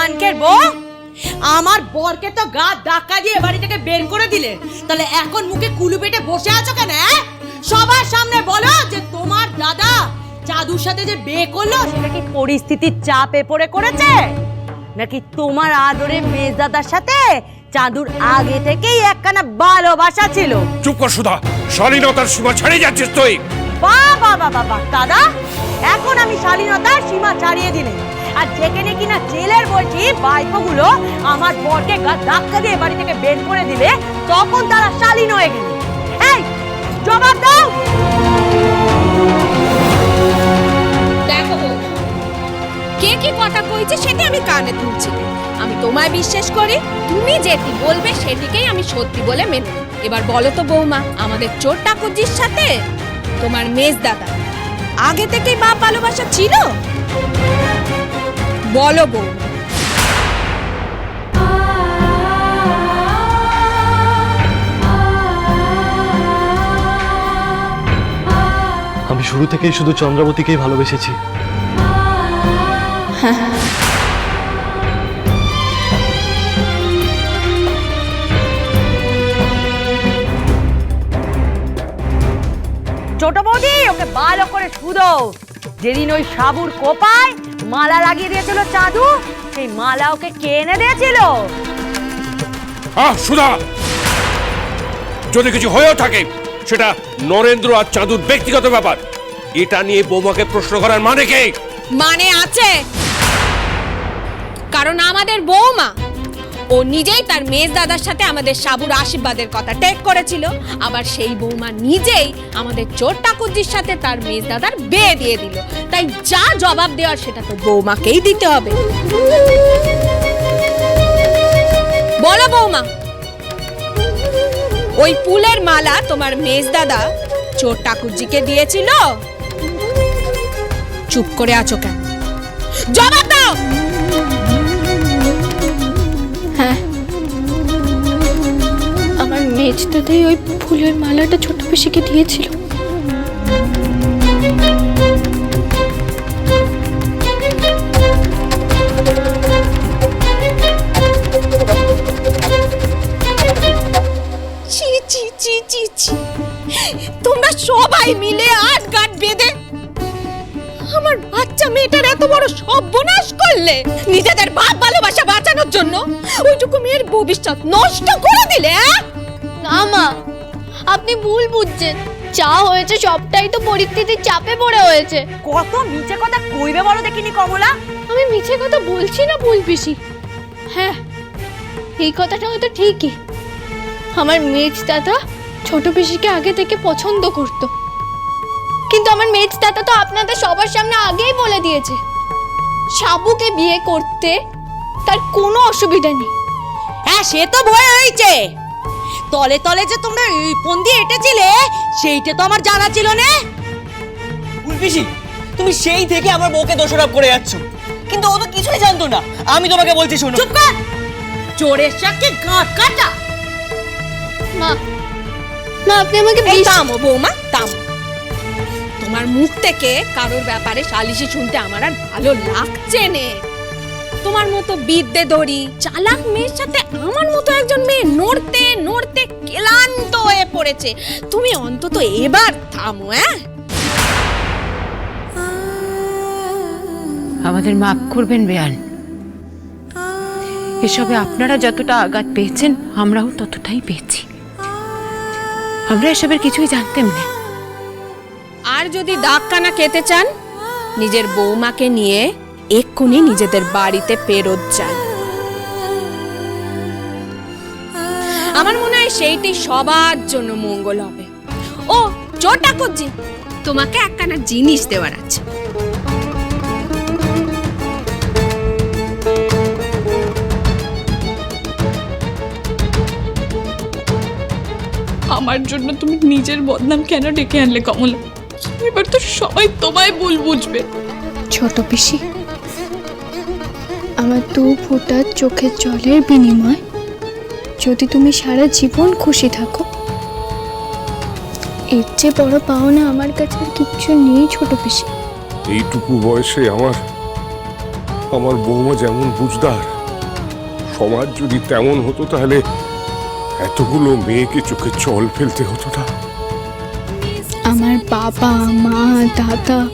মানকের বউ? আমার বরকে তো গা ধাক্কা দিয়ে বাড়ি থেকে বের করে দিলে। তাহলে এখন মুখে কুলু পেটে বসে আছো কেন? সবার সামনে বলো যে তোমার দাদা জাদুর সাথে যে বিয়ে করল সেটা কি পরিস্থিতির চাপে পড়ে করেছে? নাকি তোমার আদরে মেজদাদার সাথে চাঁদুর আগে থেকেই একখানা ভালোবাসা ছিল? চুপ কর সুধা শালীনতার সীমা ছাড়িয়ে যাচ্ছিস তুই। বাবা বাবা বাবা দাদা এখন আমি শালীনতার সীমা ছাড়িয়ে দিলে। আর যেখানে কিনা জেলের বলছি, বাইকগুলো আমার বরকে ধাক্কা দিয়ে বাড়ি থেকে বের করে দিলে, তখন তারা শালীন হয়ে গেল। এই, জবাব দাও। কে কি কথা কইছে সেটা আমি কানে তুলছি আমি তোমায় বিশ্বাস করি, তুমি যেটি বলবে সেটিকেই আমি সত্যি বলে মেনে এবার বলো তো বৌমা, আমাদের চোর ঠাকুরজির সাথে? তোমার মেজ দাদা, আগে থেকেই বাপ ভালোবাসা ছিল? বলো বউ আমি শুরু থেকেই শুধু চন্দ্রাবতীকেই ভালোবেসেছি। ছোট বৌদি ওকে ভালো করে শুধো। যেদিন ওই সাবুর কোপায় মালা লাগিয়ে দিয়েছিল চাঁদু সেই মালা ওকে কে এনে দিয়েছিল? আহ সুধা! যদি কিছু হয়েও থাকে সেটা নরেন্দ্র আর চাঁদুর ব্যক্তিগত ব্যাপার। এটা নিয়ে বৌমাকে প্রশ্ন করার মানে কে? মানে আছে। কারণ আমাদের বৌমা, ও নিজেই তার মেজ দাদার সাথে আমাদের সাবুর আশীর্বাদের কথা টেক করেছিল। আবার সেই বৌমা নিজেই আমাদের চোর ঠাকুরজির সাথে তার মেজ দাদার বিয়ে দিয়ে দিল। তাই যা জবাব দেওয়ার সেটা তো বৌমাকেই দিতে হবে। বলো বৌমা, ওই ফুলের মালা তোমার মেজ দাদা চোর ঠাকুরজিকে দিয়েছিল? চুপ করে আছো কেন? জবাব দাও! আমার মেজদাদাই ওই ফুলের মালাটা ছোট পিসিকে দিয়েছিল। সর্বনাশ করলে নিজেদের বাপ ভালোবাসা বাঁচানোর জন্য ওইটুকু মেয়ের ভবিষ্যৎ নষ্ট করে দিলে? না মা। আপনি ভুল বুঝছেন। যা হয়েছে সবটাই তো পরিস্থিতির চাপে পড়ে হয়েছে। কত নিচে কথা কইবে বলো দেখিনি কমলা? আমি মিছে কথা বলছি না ভুল পিসি। হ্যাঁ এই কথাটা হয়তো ঠিকই। আমার মেজ দাদা ছোট পিসিকে আগে থেকে পছন্দ করত। কিন্তু আমার মেজ দাদা তো আপনাদের সবার সামনে আগেই বলে দিয়েছে। সাবুকে বিয়ে করতে তার কোনো অসুবিধা নেই। হ্যাঁ সে তো ভয় হয়েছে। তলে তলে যে তোমরা এই ফোন দিয়ে এঁটেছিলে সেইটা তো আমার জানা ছিল না। পিসি তুমি সেই থেকে আমার বউকে দোষারোপ করে যাচ্ছ। কিন্তু ও তো কিছুই জানতো না। আমি তোমাকে বলছি শোনো। চুপ কর! চোরের সাথে গাঁট কাটা। মা মা আপনি আমাকে এই বিশ- থামো বৌমা থামো। তোমার মুখ থেকে কারোর ব্যাপারে সালিশি শুনতে আমার আর ভালো লাগছে নে। তোমার মতো বিদ্যে ধরি চালাক মেয়ের সাথে আমার মতো একজন মেয়ে নড়তে নড়তে ক্লান্ত হয়ে পড়েছে। তুমি অন্তত এবার থামো হ্যাঁ? আমাদের মাফ করবেন বেয়ান। এসবে আপনারা যতটা আঘাত পেয়েছেন, আমরাও ততটাই পেয়েছি। আমরা এসবের কিছুই জানতাম না। আর যদি দাগ কানা খেতে চান, নিজের বৌমাকে নিয়ে এক্ষুনি নিজেদের বাড়িতে ফেরত যান। আমার মনে হয় সেইটি সবার জন্য মঙ্গল হবে। ও, চোর ঠাকুরজি, তোমাকে একখানা জিনিস দেওয়ার আছে। আমার জন্য তুমি নিজের বদনাম কেন ডেকে আনলে কমলা? এবার তো সবাই তোমায় ভুল বুঝবে। ছোট পিসি আমার দু ফোঁটা চোখের জলের বিনিময় যদি তুমি সারা জীবন খুশি থাকো এর চেয়ে বড় পাওনা আমার কাছে আর কিচ্ছু নেই ছোট পিসি। এইটুকু বয়সে আমার আমার বৌমা যেমন বুঝদার সমাজ যদি তেমন হতো তাহলে এতগুলো মেয়েকে চোখে জল ফেলতে হতো না। আমার বাবা মা দাদা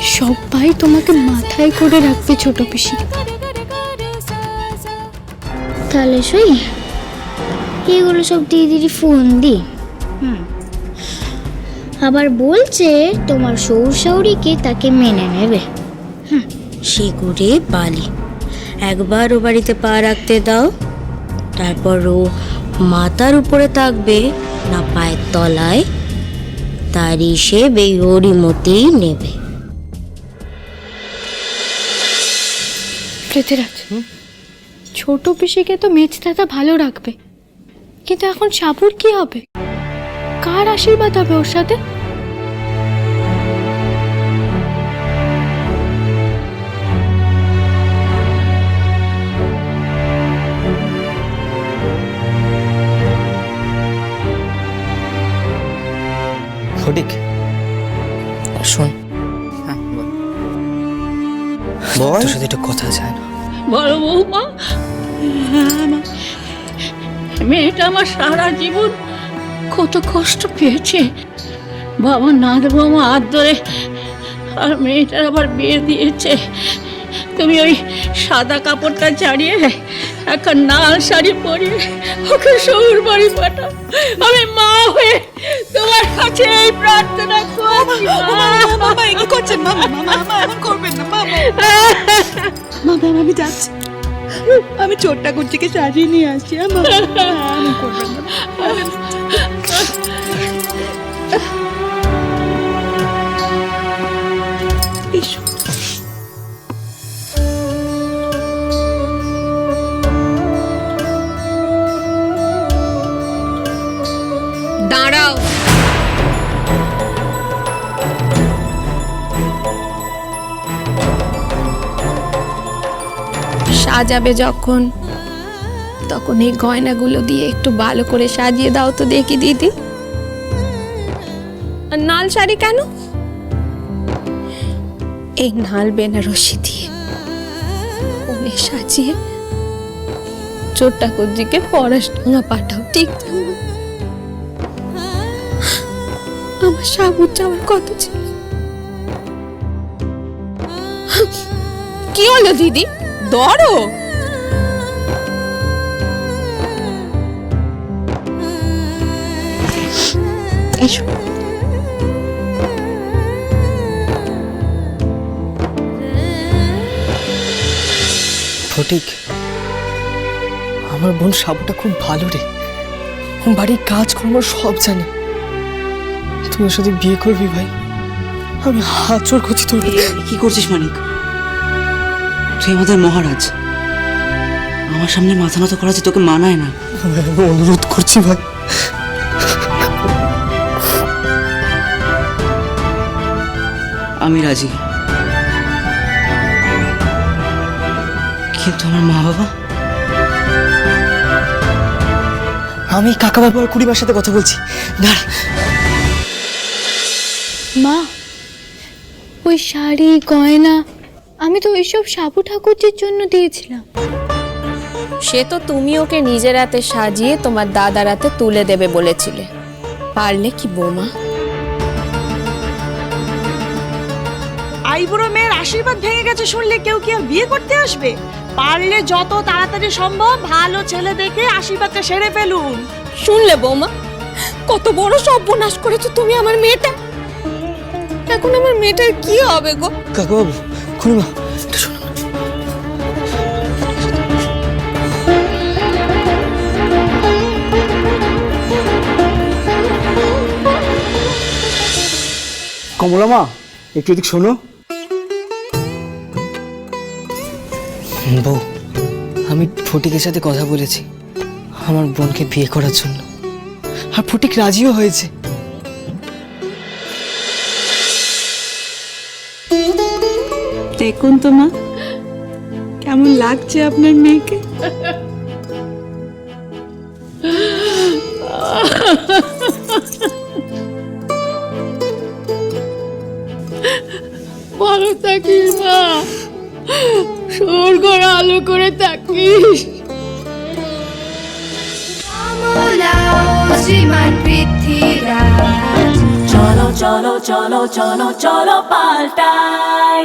সবাই তোমাকে মাথায় করে রাখবে ছোট পিসি। তাহলে সই এগুলো সব দিদিরই ফোন দি। হুম। আবার বলছে তোমার সৌর শাউরিকে তাকে মেনে নেবে। হুম। শিগুড়ে বালি। একবার ও বাড়িতে পা রাখতে দাও তারপর ও মাথার উপরে থাকবে না পায়ের তলায়। তারই সে বেহরিমতি নেবে। পৃথিরাজ ছোট পিসিকে তো মেজ দাদা ভালো রাখবে। কিন্তু এখন সাবুর কি হবে? কার আশীর্বাদ হবে ওর সাথে? তোর সাথে একটু কথা আছে না। বড় বৌমা মেয়েটা আমার সারা জীবন কত কষ্ট পেয়েছে। বাবা নাথ বৌমা হাত ধরে আর মেয়েটার আবার বিয়ে দিয়েছে। তুমি ওই সাদা কাপড়টা ছাড়িয়ে একটা লাল শাড়ি পরিয়ে ওকে শহুর বাড়ি পাঠাও। আমি মা হয়ে তোমার কাছে এই প্রার্থনা করছি মামা মামা মামা মামা আমি যাচ্ছি। আমি ছোট্টা কুচিকে সাজিয়ে নিয়ে আসছি আমার করবেন না। সাজাবে যখন। তখন এই গয়নাগুলো দিয়ে একটু ভালো করে সাজিয়ে দাও তো দেখি দিদি। নাল শাড়ি কেন? এই নাল বেনারসি দিয়ে ওনে সাজিয়ে চোট্টা কুজিকে পড়াশোনা পাঠাও, ঠিক আমার সাবুর যাওয়ার কত ছিল? কি হলো দিদি? ধরো। এসো। ফটিক আমার বোন সাবুটা খুব ভালো রে। বাড়ির কাজকর্ম সব জানে। তুই ওর সাথে বিয়ে করবি ভাই? আমি হাত চোর করছি তোর কি করছিস মানিক? তুই আমাদের মহারাজ। আমার সামনে মাথা নত করা যে তোকে মানায় না। অনুরোধ করছি ভাই। আমি রাজি। কিন্তু আমার মা বাবা? আমি কাকা বাবু আর কুড়িমার সাথে কথা বলছি। দাঁড়া। মা ওই শাড়ি গয়না আমি তো ওইসব সাবু ঠাকুরজির জন্য দিয়েছিলাম। সে তো তুমি ওকে নিজের হাতে সাজিয়ে তোমার দাদার হাতে তুলে দেবে বলেছিলে। পারলে কি বৌমা? আইবুড়ো মেয়ের আশীর্বাদ ভেঙে গেছে শুনলে কেউ কি আর বিয়ে করতে আসবে? পারলে যত তাড়াতাড়ি সম্ভব ভালো ছেলে দেখে আশীর্বাদটা সেরে ফেলুন। শুনলে বৌমা কত বড় সর্বনাশ করেছ তুমি আমার মেয়েটা। এখন আমার মেয়েটার কি হবে গো? কাকা বাবু কুড়িমা একটু শোনো কমলা মা একটু এদিক শোনো। বউ, আমি ফটিকের সাথে কথা বলেছি। আমার বোনকে বিয়ে করার জন্য। আর ফটিক রাজিও হয়েছে। দেখুন তো মা। কেমন লাগছে আপনার মেয়েকে? ভালো থাকিস মা? স্বর্গর আলো করে থাকিস। চলো চলো চলো চলো চলো পাল্টাই।